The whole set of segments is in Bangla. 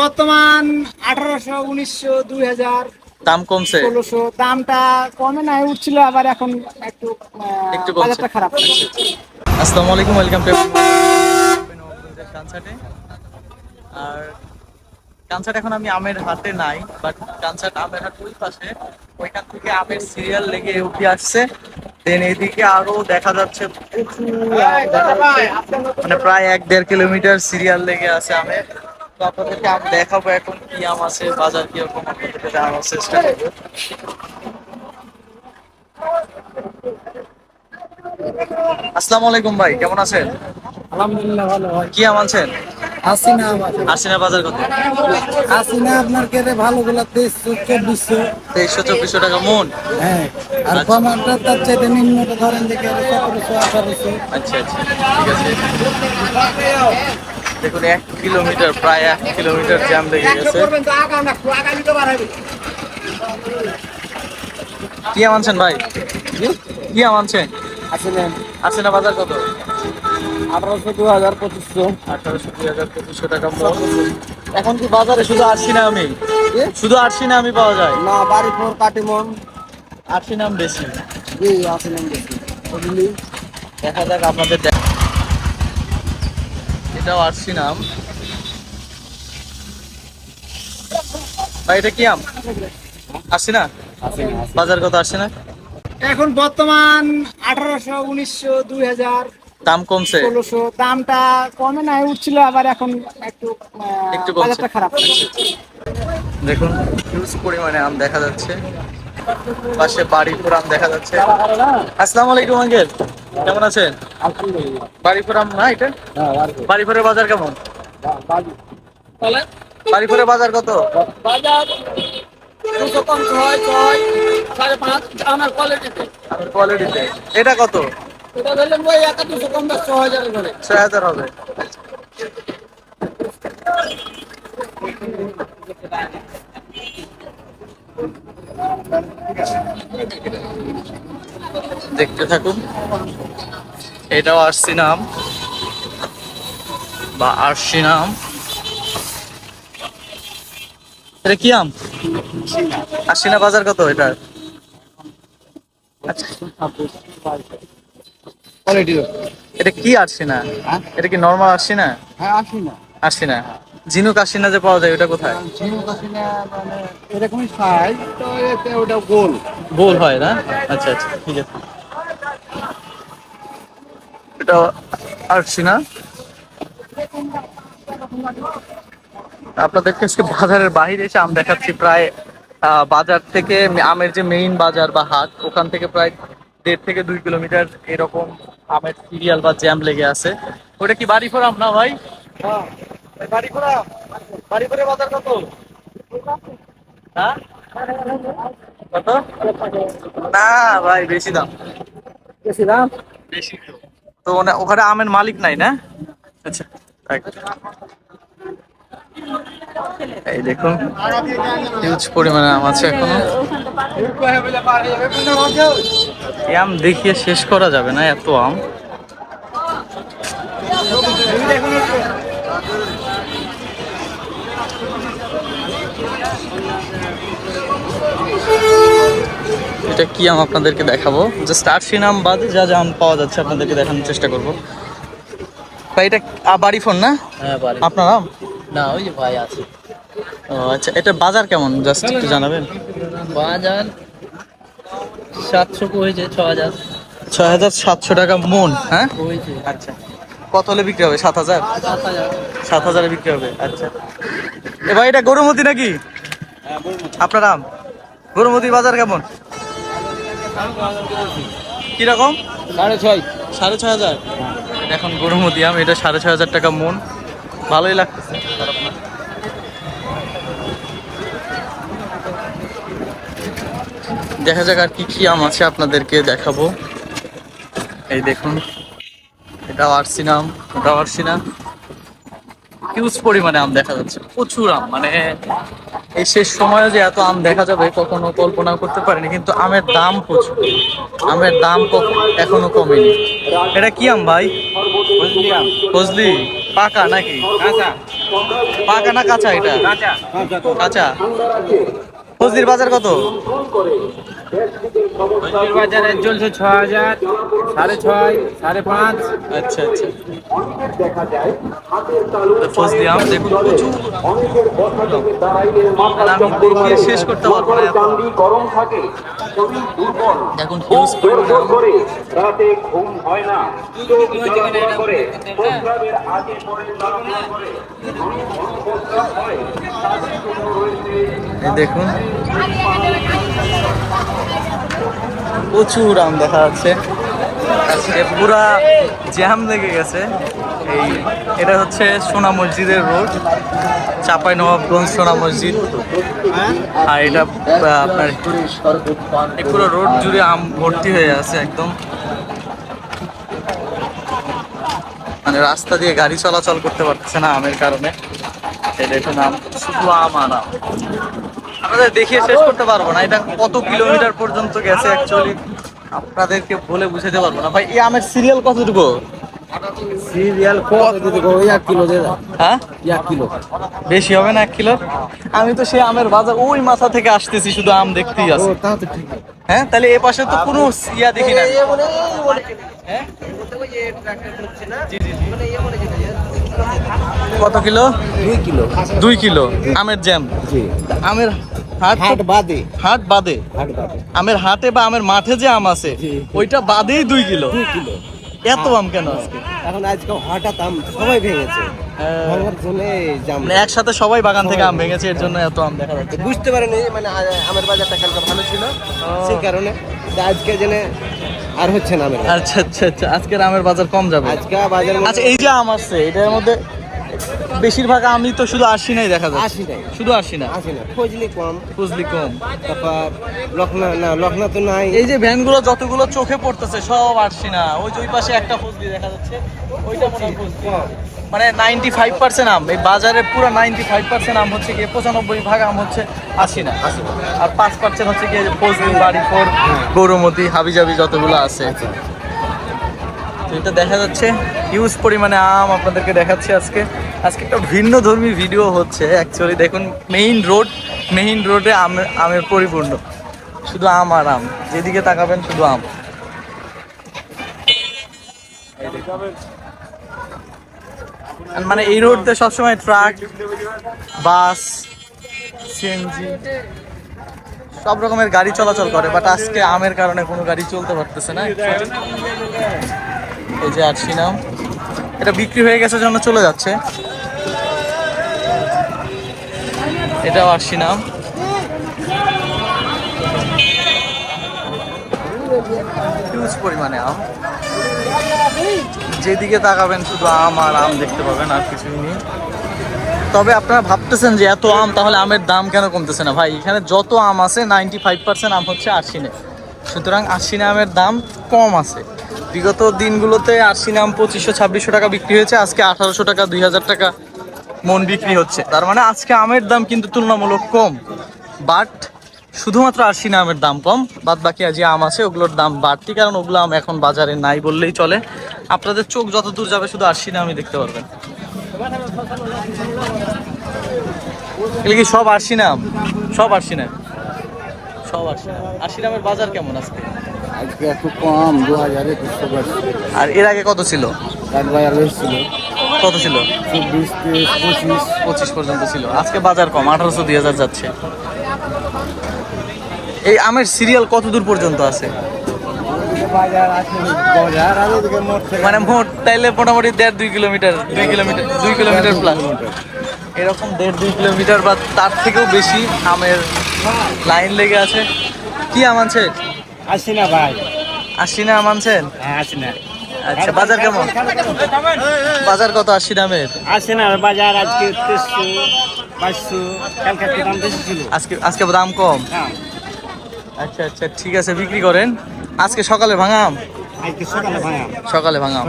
বর্তমান আঠারোশো উনিশশো দুই হাজার দাম কমছে। ষোলোশো। দামটা কমে নাই উঠছিল আবার এখন একটু একটু বাজারটা খারাপ। আসসালামু আলাইকুম ওয়েলকাম টু কানসাটে। আর কানসাট এখন আমি আমের হাটে নাই বাট কানসাট আমের হাট ওই পাশে। ওইখান থেকে আমের সিরিয়াল লেগে উঠে আসছে। দেন এদিকে আরও দেখা যাচ্ছে প্রচুর। মানে প্রায় এক দেড় কিলোমিটার সিরিয়াল লেগে আছে আমের। তো আপনাদেরকে আম দেখাবো এখন কি আম আছে বাজার কীরকম আপনাদেরকে জানানোর চেষ্টা করব। আসসালামু আলাইকুম ভাই কেমন আছেন? আলহামদুলিল্লাহ ভালো হয় কি আম আনছেন? হাসিনা আশিনা বাজার কত? হাসিনা আপনার কেটে ভালো গুলা তেইশশো চব্বিশশো। তেইশশো চব্বিশশো টাকা মন? হ্যাঁ আর আচ্ছা। কমারটা তার চাইতে নিম্নটা ধরেন দেখে সতেরোশো আঠারোশো। আচ্ছা আচ্ছা ঠিক আছে। দেখুন এক কিলোমিটার প্রায় এক কিলোমিটার জ্যাম লেগে গেছে। কি আম আনছেন ভাই? কি আম আনছেন? হাসিনা বাজার কত? আঠারোশো দু হাজার পঁচিশশো। আঠারোশো দুই হাজার পঁচিশশো টাকা এখন কি বাজারে শুধু আশি না আমি? শুধু আশি না আমি পাওয়া যায়? না বাড়ি ফোর কাটিমন আশি নাম বেশি? জি হাসিনা বুঝলি দেখা যাক আপনাদের দেখ এটাও আশি নাম ভাই এটা কি আম? আসছি না? বাজার কত আসছে না? এখন বর্তমান আঠারোশো উনিশশো দুই হাজার দাম কমছে। ষোলোশো। দামটা কমে নাই উঠছিল আবার এখন একটু একটু। বাজারটা খারাপ। দেখুন হিউজ পরিমাণে আম দেখা যাচ্ছে। পাশে বাড়িপুর আম দেখা যাচ্ছে। আসসালামু আলাইকুম আঙ্কেল। কেমন আছেন? বাড়িপুর আম না এটা? বাড়িপুরের বাজার কেমন? বাড়িপুরের বাজার কত? বাজার দুশো কম ছয় ছয় সাড়ে পাঁচ আমার কোয়ালিটিতে কোয়ালিটিতে এটা কত? এটা ধরলেন ওই একা দুশো কম হাজারের ছয় হাজার হবে। দেখতে থাকুন। এটাও আরসি নাম বা আরসি নাম। এটা কি আম? আরসিনা বাজার কত এটা আচ্ছা। এটা কি আরসিনা? এটা কি নর্মাল আরসিনা? হ্যাঁ আসি না আরসিনা। ঝিনুক আরসিনা যে পাওয়া যায় ওটা কোথায়? ঝিনুক আসিনা মানে এরকমই সাইজ তো এতে ওটা গোল। গোল হয় না? আচ্ছা আচ্ছা ঠিক আছে। এটা আরসিনা আপনাদেরকে আজকে বাজারের বাইরে এসে আম দেখাচ্ছি প্রায় বাজার থেকে আমের যে মেইন বাজার বা হাট ওখান থেকে প্রায় দেড় থেকে দুই কিলোমিটার এরকম আমের সিরিয়াল বা জ্যাম লেগে আছে। ওটা কি বাড়ি ফোরাম না ভাই? হ্যাঁ বাজার কত? হ্যাঁ? কত? না ভাই বেশি দাম। বেশি দাম? বেশি তো। ওনা- ওখানে আমের মালিক নাই না? আচ্ছা এই দেখুন হিউজ পরিমাণে আম আছে এখনও। আম দেখিয়ে শেষ করা যাবে না এত আম। এটা কি আম আপনাদেরকে দেখাবো? জাস্ট আরশি নাম বাদে যা যা আম পাওয়া যাচ্ছে আপনাদেরকে দেখানোর চেষ্টা করব। ভাই এটা বাড়ি ফোন না? হ্যাঁ আপনার আম না ওই যে ভাই আছে। ও আচ্ছা এটা বাজার কেমন? জাস্ট একটু জানাবেন। বাজার সাতশো হয়েছে ছ হাজার ছয় হাজার সাতশো টাকা মন হ্যাঁ? আচ্ছা। কত হলে বিক্রি হবে? সাত হাজার সাত হাজার সাত হাজারে বিক্রি হবে আচ্ছা। এ ভাই এটা গরুমতি নাকি? আপনার আম গরুমতি বাজার কেমন? কীরকম? সাড়ে ছয়। সাড়ে ছয় হাজার? এখন গরুমতি আম এটা সাড়ে ছয় হাজার টাকা মন। ভালোই লাগতেছে। খারাপ না। দেখা যাক আর কি কি আম আছে আপনাদেরকে দেখাবো। এই দেখুন এটাও আরসি নাম ওটাও আরসি নাম হিউজ পরিমাণে আম দেখা যাচ্ছে। প্রচুর আম মানে এই শেষ সময়ে যে এত আম দেখা যাবে কখনো কল্পনা করতে পারিনি কিন্তু আমের দাম প্রচুর। আমের দাম এখনও কমেনি। এটা কি আম ভাই? ফজলি পাকা নাকি? পাকা না কাঁচা এটা? কাঁচা। কাঁচা। ফজলির বাজার কত? বাজারে চলছে ছ হাজার সাড়ে ছয় সাড়ে পাঁচ। আচ্ছা আচ্ছা। দেখুন আমি শেষ করতে পারব না এত। দেখুন হিউজ পরিমাণে আম। রাতে ঘুম হয় না। করে আগে পরে তাড়াহুড়ো করে। প্রস্রাব তাদের জন্য রয়েছে এই দেখুন। প্রচুর আম দেখা যাচ্ছে। আজকে পুরা জ্যাম লেগে গেছে। এই, এটা হচ্ছে সোনা মসজিদের রোড, চাপাই নবাবগঞ্জ সোনা মসজিদ। আর এটা আপনার পুরো রোড জুড়ে আম ভর্তি হয়ে আছে একদম। মানে রাস্তা দিয়ে গাড়ি চলাচল করতে পারতেছে না আমের কারণে। এটা দেখুন আম, শুধু আম আর আম। আপনাদের দেখিয়ে শেষ করতে পারব না এটা কত কিলোমিটার পর্যন্ত গেছে অ্যাকচুয়ালি আপনাদেরকে বলে বুঝাতে পারব না ভাই এই আমের সিরিয়াল কতটুকু সিরিয়াল কত দিতে গো এক কিলো হ্যাঁ এক কিলো বেশি হবে না এক কিলো আমি তো সেই আমের বাজার ওই মাথা থেকে আসতেছি শুধু আম দেখতেই আছে হ্যাঁ তাহলে এ পাশে তো কোনো ইয়া দেখি না হ্যাঁ? জি, জি। কত কিলো? দুই কিলো। দুই কিলো। আমের জ্যাম। আমের হাট হাট বাদে। হাট বাদে। আমের হাটে বা আমের মাঠে যে আম আছে ওইটা বাদেই দুই কিলো। দুই কিলো। এত আম কেন আজকে? এখন আজকে হঠাৎ আম সবাই ভেঙেছে। জাম। মানে একসাথে সবাই বাগান থেকে আম ভেঙেছে এর জন্য এত আম দেখা যাচ্ছে। বুঝতে পারেনি মানে আমের বাজারটা কালকে ভালো ছিল। সেই কারণে আজকে জেনে আর হচ্ছে না আচ্ছা আচ্ছা আচ্ছা। আজকে আমের বাজার কম যাবে। আজকে বাজার আচ্ছা এই যে আম আসছে এটার মধ্যে বেশিরভাগ আমি তো শুধু আশি নাই দেখা যায় আসি নাই। শুধু আশি না? আসি না। ফজলি কম। ফজলি কম। তারপর লখনা না লখনা তো নাই। এই যে ভ্যানগুলো যতগুলো চোখে পড়তেছে সব আশি না। ওই যে ওই পাশে একটা ফজলি দেখা যাচ্ছে। ওইটা মনে হয় ফজলি। মানে নাইনটি ফাইভ পার্সেন্ট আম। এই বাজারে পুরো নাইনটি ফাইভ পার্সেন্ট আম হচ্ছে গিয়ে পঁচানব্বই ভাগ আম হচ্ছে আশি না আর পাঁচ পার্সেন্ট হচ্ছে গিয়ে ফজলি বাড়ি ফোর গৌরমতি হাবিজাবি যতগুলো আছে। তো এটা দেখা যাচ্ছে হিউজ পরিমাণে আম আপনাদেরকে দেখাচ্ছি আজকে। আজকে একটা ভিন্ন ধর্মী ভিডিও হচ্ছে অ্যাকচুয়ালি দেখুন মেইন রোড মেইন রোডে আমের আমের পরিপূর্ণ। শুধু আম আর আম। যেদিকে তাকাবেন শুধু আম। মানে এই রোড দিয়ে সবসময় ট্রাক বাস সিএনজি সব রকমের গাড়ি চলাচল করে বাট আজকে আমের কারণে কোনো গাড়ি চলতে পারতেছে না এই যে আরশি নাম। এটা বিক্রি হয়ে গেছে জন্য চলে যাচ্ছে। এটাও আরশি নাম। পরিমাণে আম। যেদিকে তাকাবেন, শুধু আম আর আম দেখতে পাবেন, আর কিছুই নেই। তবে আপনারা ভাবতেছেন যে এত আম, তাহলে আমের দাম কেন কমতেছে না? ভাই, এখানে যত আম আছে নাইনটি ফাইভ পার্সেন্ট আম হচ্ছে আশিনে সুতরাং আশিনে আমের দাম কম আছে। বিগত দিনগুলোতে আশিনে আম পঁচিশশো, ছাব্বিশশো টাকা বিক্রি হয়েছে। আজকে আঠারোশো টাকা, দুই হাজার টাকা মন বিক্রি হচ্ছে। তার মানে আজকে আমের দাম কিন্তু তুলনামূলক কম। বাট শুধুমাত্র আশিনা আমের দাম কম। বাদ বাকি যে আম আছে, ওগুলোর দাম বাড়তি। কারণ ওগুলো আম এখন বাজারে নাই বললেই চলে। আপনাদের চোখ যত দূর যাবে শুধু আশিনা আমি দেখতে পারবেন। কি সব আশি নাম? সব আশি নাম। সব আশি নাম। আশি নামের বাজার কেমন আজকে? আজকে একটু কম দু হাজারে আর এর আগে কত ছিল? এক বাজার এসেছিল কত ছিল? চব্বিশ পঁচিশ। পঁচিশ পর্যন্ত ছিল। আজকে বাজার কম আঠারোশো দুই হাজার যাচ্ছে। এই আমের সিরিয়াল কত দূর পর্যন্ত আছে বাজার আছে বাজার আর ওদিকে মোট থেকে মানে মোট তাইলে মোটামুটি দেড় দুই কিলোমিটার দুই কিলোমিটার দুই কিলোমিটার প্লাস এরকম দেড় দুই কিলোমিটার বা তার থেকেও বেশি আমের লাইন লেগে আছে। কি আম আনছেন আসি না ভাই। আশি না আম আনছেন? হ্যাঁ আসি না। আচ্ছা বাজার কেমন? বাজার কত আশি দামের? আসে না বাজার আজকে বাইশশো কালকে দাম বেশি ছিল। আজকে আজকে দাম কম? হ্যাঁ। আচ্ছা আচ্ছা ঠিক আছে বিক্রি করেন। আজকে সকালে ভাঙাম? সকালে ভাঙাম।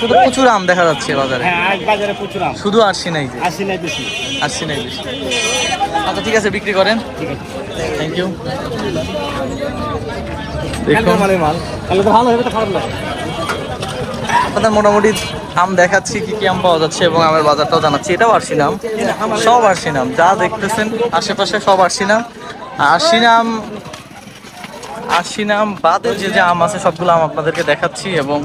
শুধু প্রচুর আম দেখা যাচ্ছে বাজারে। হ্যাঁ শুধু আরশি নাই। আসি বেশি। নাই বেশি। আচ্ছা ঠিক আছে বিক্রি করেন। থ্যাংক ইউ আপনাদের মোটামুটি আম দেখাচ্ছি কি কি আম পাওয়া যাচ্ছে এবং আমের বাজারটাও জানাচ্ছি। এটাও আরশি নাম। সব আরশি নাম। যা দেখতেছেন আশেপাশে সব আরশি নাম। আরশি নাম আশি নাম বাদে যে যে আম আছে সবগুলো আম আপনাদেরকে দেখাচ্ছি এবং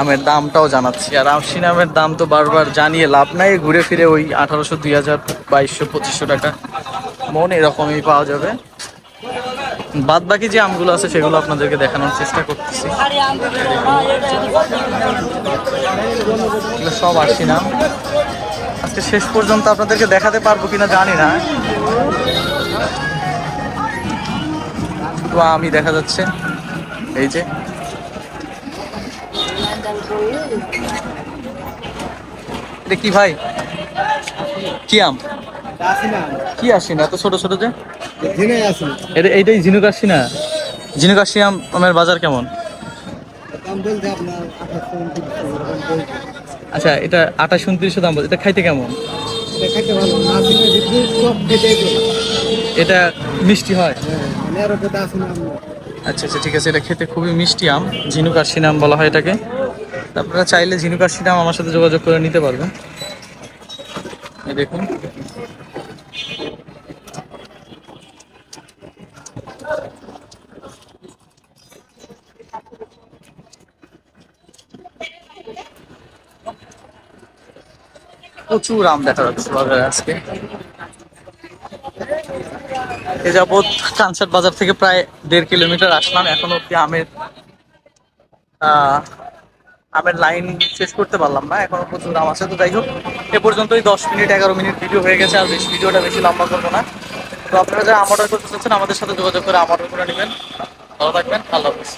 আমের দামটাও জানাচ্ছি। আর আশি নামের দাম তো বারবার জানিয়ে লাভ নাই, ঘুরে ফিরে ওই আঠারোশো, দুই হাজার, বাইশশো, পঁচিশশো টাকা মন এরকমই পাওয়া যাবে। বাদ বাকি যে আমগুলো আছে সেগুলো আপনাদেরকে দেখানোর চেষ্টা করতেছি। সব আশি নাম। আজকে শেষ পর্যন্ত আপনাদেরকে দেখাতে পারব কিনা জানি না। শুধু আমি দেখা যাচ্ছে। এই যে। এটা কি ভাই? কি আম? কি আসি না এত ছোট ছোট যে? এটা এইটাই ঝিনুক আসি না ঝিনুক আসি আম আমের বাজার কেমন? আচ্ছা এটা আঠাশ উনত্রিশশো দাম বলছে। এটা খাইতে কেমন? এটা মিষ্টি হয়? মানে আচ্ছা আচ্ছা ঠিক আছে, এটা খেতে খুবই মিষ্টি আম, ঝিনুক আরশি নাম বলা হয় এটাকে। আপনারা চাইলে ঝিনুক আরশি আমার সাথে যোগাযোগ করে নিতে পারবেন। দেখুন। প্রচুর আম দেখা যাচ্ছে বাজারে আজকে। এ যাবৎ কানসার বাজার থেকে প্রায় দেড় কিলোমিটার আসলাম। এখন অব্দি আমের আমের লাইন শেষ করতে পারলাম না। এখনও প্রচুর আম আছে। তো যাই হোক, এ পর্যন্তই দশ মিনিট, এগারো মিনিট ভিডিও হয়ে গেছে। আর বেশি ভিডিওটা বেশি লম্বা করব না। তো আপনারা যারা আমার অর্ডার করতে চাচ্ছেন, আমাদের সাথে যোগাযোগ করে আমার অর্ডার করে নেবেন। ভালো থাকবেন। আল্লাহ হাফিজ।